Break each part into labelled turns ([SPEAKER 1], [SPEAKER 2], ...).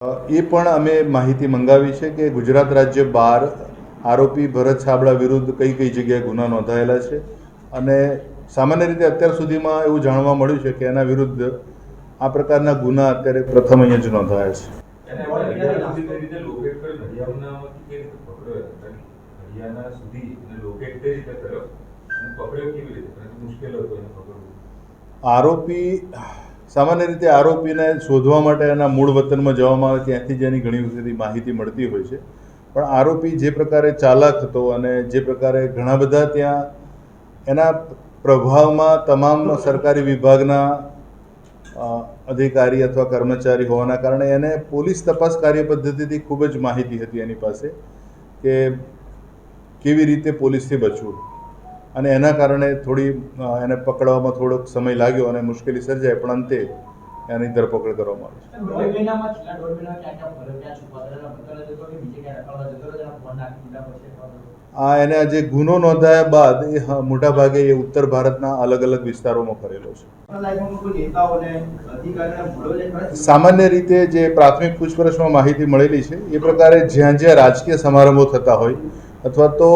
[SPEAKER 1] એ પણ અમે માહિતી મંગાવી છે કે ગુજરાત રાજ્ય બહાર આરોપી ભરત છાબડા વિરુદ્ધ કઈ કઈ જગ્યાએ ગુના નોંધાયેલા છે. અને સામાન્ય રીતે અત્યાર સુધીમાં એવું જાણવા મળ્યું છે કે એના વિરુદ્ધ આ પ્રકારના ગુના અત્યારે પ્રથમ અહીંયા જ નોંધાયા છે. આરોપી સામાન્ય રીતે આરોપીને શોધવા માટે એના મૂળ વતનમાં જવામાં આવે ત્યાંથી જ એની ઘણી બધી માહિતી મળતી હોય છે. પણ આરોપી જે પ્રકારે ચાલાક હતો અને જે પ્રકારે ઘણા બધા ત્યાં એના પ્રભાવમાં તમામ સરકારી વિભાગના અધિકારી અથવા કર્મચારી હોવાના કારણે એને પોલીસ તપાસ કાર્ય પદ્ધતિથી ખૂબ જ માહિતી હતી એની પાસે કે કેવી રીતે પોલીસથી બચવું. અને એના કારણે થોડી એને પકડવામાં થોડોક સમય લાગ્યો અને મુશ્કેલી સર્જાય પણ અંતે એની ધરપકડ કરવામાં આવી. આ એને આ જે ગુનો નોંધાયા બાદ એ હ- મોટાભાગે એ ઉત્તર ભારતના અલગ અલગ વિસ્તારોમાં ફરેલો છે? સામાન્ય રીતે જે પ્રાથમિક પૂછપરછમાં માહિતી મળેલી છે એ પ્રકારે જ્યાં જ્યાં રાજકીય સમારંભો થતા હોય અથવા તો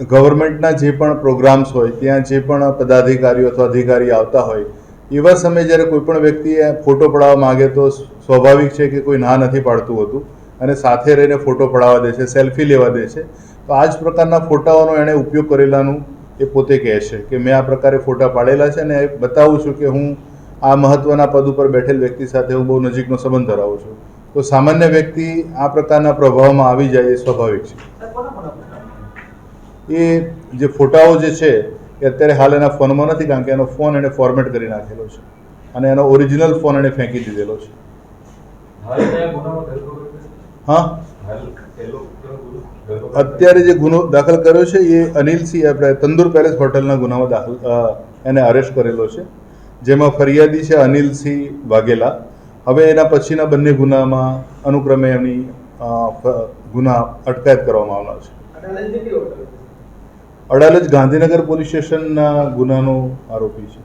[SPEAKER 1] ગવર્મેન્ટના જે પણ પ્રોગ્રામ્સ હોય, ત્યાં જે પણ પદાધિકારીઓ અથવા અધિકારી આવતા હોય, એવા સમયે જ્યારે કોઈ પણ વ્યક્તિ ફોટો પડાવવા માગે તો સ્વાભાવિક છે કે કોઈ ના નથી પાડતું હોતું અને સાથે રહીને ફોટો પડાવવા દે છે, સેલ્ફી લેવા દે છે. તો આ જ પ્રકારના ફોટાઓનો એણે ઉપયોગ કરેલાનું એ પોતે કહે છે કે મેં આ પ્રકારે ફોટા પાડેલા છે અને બતાવું છું કે હું આ મહત્વના પદ ઉપર બેઠેલ વ્યક્તિ સાથે હું બહુ નજીકનો સંબંધ ધરાવું છું. તો સામાન્ય વ્યક્તિ આ પ્રકારના પ્રભાવમાં આવી જાય એ સ્વાભાવિક છે
[SPEAKER 2] સાહેબ, કોના કોના ફોટા?
[SPEAKER 1] એ જે ફોટાઓ જે છે એ અત્યારે હાલ એના ફોનમાં નથી કારણ કે એનો ફોન એને ફોર્મેટ કરી નાખેલો છે. અને એનો ઓરિજિનલ ફોન એને ફેંકી દીધેલો છે? હા? અત્યારે જે ગુનો દાખલ કર્યો છે એ અનિલસિંહ આપણે તંદુર પેલેસ હોટલના ગુનામાં દાખલ એને અરેસ્ટ કરેલો છે. જેમાં ફરિયાદી છે અનિલસિંહ વાઘેલા. હવે એના પછીના બંને ગુનામાં અનુક્રમે એમની ગુના અટકાયત કરવામાં આવનાર છે.
[SPEAKER 2] અડાલજ
[SPEAKER 1] ગાંધીનગર પોલીસ સ્ટેશનના ગુનાનો આરોપી છે?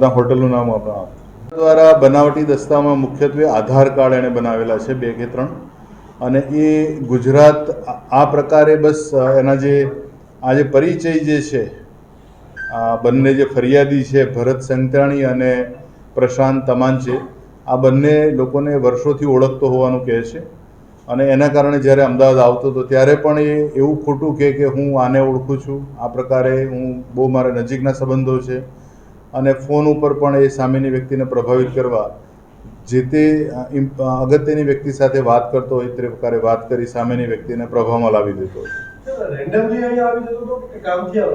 [SPEAKER 1] ના, હોટલનું નામ આપણા દ્વારા બનાવટી દસ્તામાં મુખ્યત્વે આધાર કાર્ડ એણે બનાવેલા છે, બે કે ત્રણ. અને એ ગુજરાત આ- પ્રકારે બસ એના જે, આ જે પરિચય જે છે, આ બંને જે ફરિયાદી છે, ભરત સંતાણી અને પ્રશાંત તમાન છે, આ બંને લોકોને વર્ષોથી ઓળખતો હોવાનું કહે છે. અને એના કારણે જ્યારે અમદાવાદ આવતો હતો ત્યારે પણ એ એવું ખોટું કહે કે હું આને ઓળખું છું. આ પ્રકારે હું બહુ મારા નજીકના સંબંધો છે. અને ફોન ઉપર પણ એ સામેની વ્યક્તિને પ્રભાવિત કરવા જે તે અગત્યની વ્યક્તિ સાથે વાત કરતો હોય તે પ્રકારે વાત કરી સામેની વ્યક્તિને પ્રભાવમાં લાવી દેતો
[SPEAKER 2] કે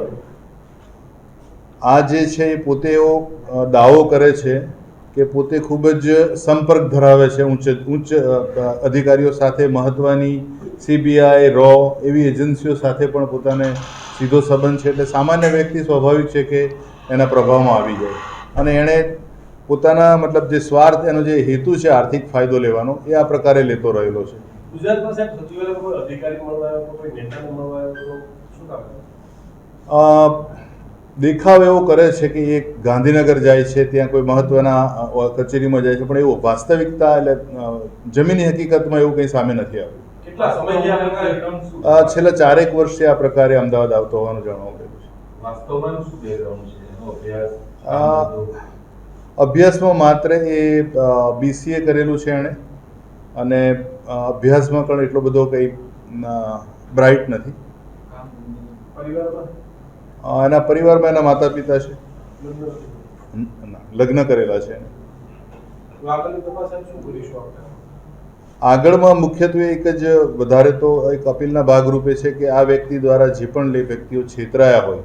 [SPEAKER 1] આ જે છે એ પોતે એવો દાવો કરે છે કે પોતે ખૂબ જ સંપર્ક ધરાવે છે ઉચ્ચ ઉચ્ચ અધિકારીઓ સાથે મહત્ત્વની સીબીઆઈ રો એવી એજન્સીઓ સાથે પણ પોતાને સીધો સંબંધ છે. એટલે સામાન્ય વ્યક્તિ સ્વાભાવિક છે કે એના પ્રભાવમાં આવી જાય. અને એણે પોતાના મતલબ જે સ્વાર્થ એનો જે હેતુ છે આર્થિક ફાયદો લેવાનો એ આ પ્રકારે લેતો રહેલો છે.
[SPEAKER 3] ગુજરાતમાં સાહેબ સૌથી કોઈ અધિકારી મળવા કોઈ નેતાને મળવા શું કામ?
[SPEAKER 1] અ, દેખાવ એવો કરે છે કે એ ગાંધીનગર જાય છે ત્યાં કોઈ મહત્વના કચેરીમાં જાય છે પણ એવું વાસ્તવિકતા એટલે જમીની હકીકતમાં એવું કંઈ સામે નથી આવ્યું. છેલ્લા ચારેક વર્ષથી આ પ્રકારે અમદાવાદ આવતો હોવાનું જાણવા મળ્યું છે. અભ્યાસમાં માત્ર એ બીસીએ કરેલું છે એણે અને અભ્યાસમાં પણ એટલો બધો કંઈ બ્રાઇટ નથી. એના પરિવારમાં એના માતા પિતા છે
[SPEAKER 3] લગ્ન
[SPEAKER 1] કરેલા છે. આગળમાં મુખ્યત્વે એક જ વધારે તો એક અપીલના ભાગરૂપે છે કે આ વ્યક્તિ દ્વારા જે પણ લે વ્યક્તિઓ છેતરાયા હોય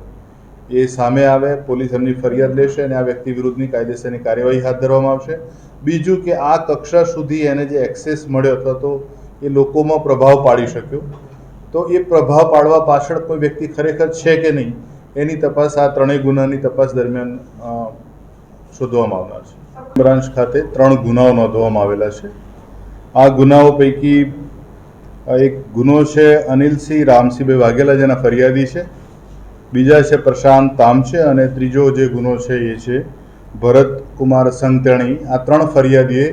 [SPEAKER 1] એ સામે આવે પોલીસ એમની ફરિયાદ લેશે અને આ વ્યક્તિ વિરુદ્ધની કાયદેસરની કાર્યવાહી હાથ ધરવામાં આવશે. બીજું કે આ કક્ષા સુધી એને જે એક્સેસ મળ્યો અથવા તો એ લોકોમાં પ્રભાવ પાડી શક્યો. તો એ પ્રભાવ પાડવા પાછળ કોઈ વ્યક્તિ ખરેખર છે કે નહીં એની તપાસ, આ ત્રણેય ગુનાની તપાસ દરમિયાન શોધવામાં આવનાર છે. બ્રાન્ચ ખાતે ત્રણ ગુનાઓ નોંધવામાં આવેલા છે. આ ગુનાઓ પૈકી એક ગુનો છે અનિલસિંહ રામસિંહભાઈ વાઘેલા જેના ફરિયાદી છે. બીજા છે પ્રશાંત તામચે અને ત્રીજો જે ગુનો છે એ છે ભરત કુમાર સંતણી આ ત્રણ ફરિયાદીએ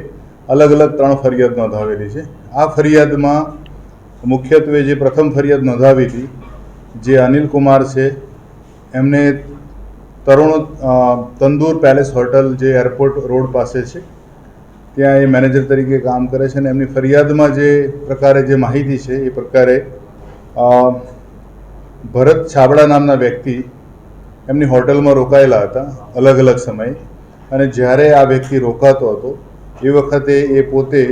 [SPEAKER 1] અલગ અલગ ત્રણ ફરિયાદ નોંધાવેલી છે. આ ફરિયાદમાં મુખ્યત્વે જે પ્રથમ ફરિયાદ નોંધાવી હતી, જે અનિલ કુમાર છે એમને તરુણ તંદૂર પેલેસ હોટલ જે એરપોર્ટ રોડ પાસે છે, ત્યાં એ મેનેજર તરીકે કામ કરે છે અને એમની ફરિયાદમાં જે પ્રકારે જે માહિતી છે એ પ્રકારે ભરત છાબડા નામના વ્યક્તિ એમની હોટલમાં રોકાયેલા હતા અલગ અલગ સમયે અને જ્યારે આ વ્યક્તિ રોકાતો હતો, એ વખતે એ પોતે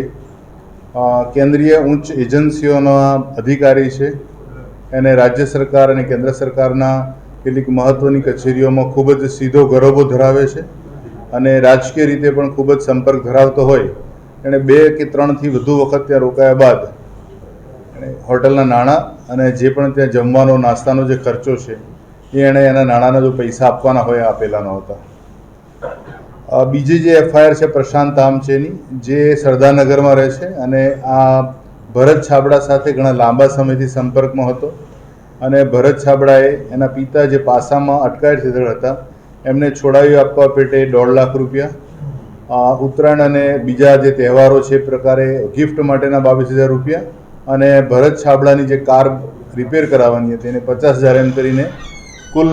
[SPEAKER 1] કેન્દ્રીય ઉચ્ચ એજન્સીઓના અધિકારી છે, એને રાજ્ય સરકાર અને કેન્દ્ર સરકારના કેટલીક મહત્ત્વની કચેરીઓમાં ખૂબ જ સીધો ગરોબો ધરાવે છે અને રાજકીય રીતે પણ ખૂબ જ સંપર્ક ધરાવતો હોય. એણે બે કે ત્રણથી વધુ વખત ત્યાં રોકાયા બાદ એણે હોટલના નાણાં અને જે પણ ત્યાં જમવાનો, નાસ્તાનો જે ખર્ચો છે, એ એણે એના નાણાંના જો પૈસા આપવાના હોય આપેલા નહોતા. બીજી જે એફઆઈઆર છે, પ્રશાંત આમચેની જે સરદારનગરમાં રહે છે અને આ ભરત છાબડા સાથે ઘણા લાંબા સમયથી સંપર્કમાં હતો. અને ભરત છાબડાએ એના પિતા જે પાસામાં અટકાયત હેઠળ હતા, એમને છોડાવી આપવા પેટે દોઢ લાખ રૂપિયા. ઉત્તરાયણ અને બીજા જે તહેવારો છે એ પ્રકારે ગિફ્ટ માટેના બાવીસ હજાર રૂપિયા અને ભરત છાબડાની જે કાર રિપેર કરાવવાની હતી, એને પચાસ હજાર એમ કરીને કુલ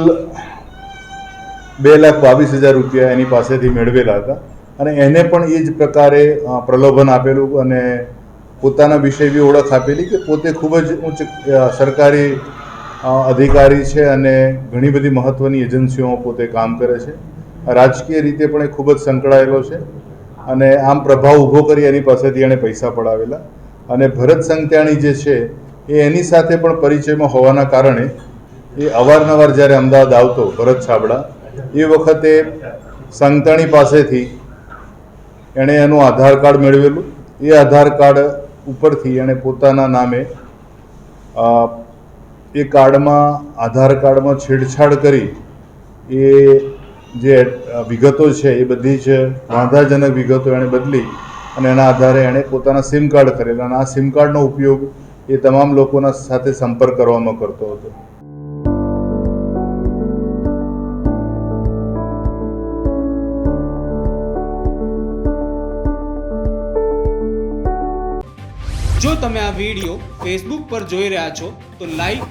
[SPEAKER 1] બે લાખ બાવીસ હજાર રૂપિયા એની પાસેથી મેળવેલા હતા. અને એને પણ એ જ પ્રકારે પ્રલોભન આપેલું અને પોતાના વિશે એવી ઓળખ આપેલી કે પોતે ખૂબ જ ઉચ્ચ સરકારી અધિકારી છે અને ઘણી બધી મહત્ત્વની એજન્સીઓમાં પોતે કામ કરે છે. રાજકીય રીતે પણ એ ખૂબ જ સંકળાયેલો છે અને આમ પ્રભાવ ઊભો કરી એની પાસેથી એણે પૈસા પડાવેલા. અને ભરત સંગત્યાણી જે છે એ એની સાથે પણ પરિચયમાં હોવાના કારણે એ અવારનવાર જ્યારે અમદાવાદ આવતો ભરત છાબડા, એ વખતે સંગતાણી પાસેથી એણે એનું આધાર કાર્ડ મેળવેલું. એ આધાર કાર્ડ ઉપરથી એણે પોતાના નામે એ કાર્ડમાં, આધાર કાર્ડમાં છેડછાડ કરી, એ જે વિગતો છે, એ બધી જ વાંધાજનક વિગતો એણે બદલી અને એના આધારે એણે પોતાના સિમ કાર્ડ કરેલા અને આ સિમ કાર્ડનો ઉપયોગ એ તમામ લોકોના સાથે સંપર્ક કરવામાં કરતો હતો.
[SPEAKER 4] જો તમે આ વીડિયો ફેસબુક પર જોઈ રહ્યા છો, તો લાઈક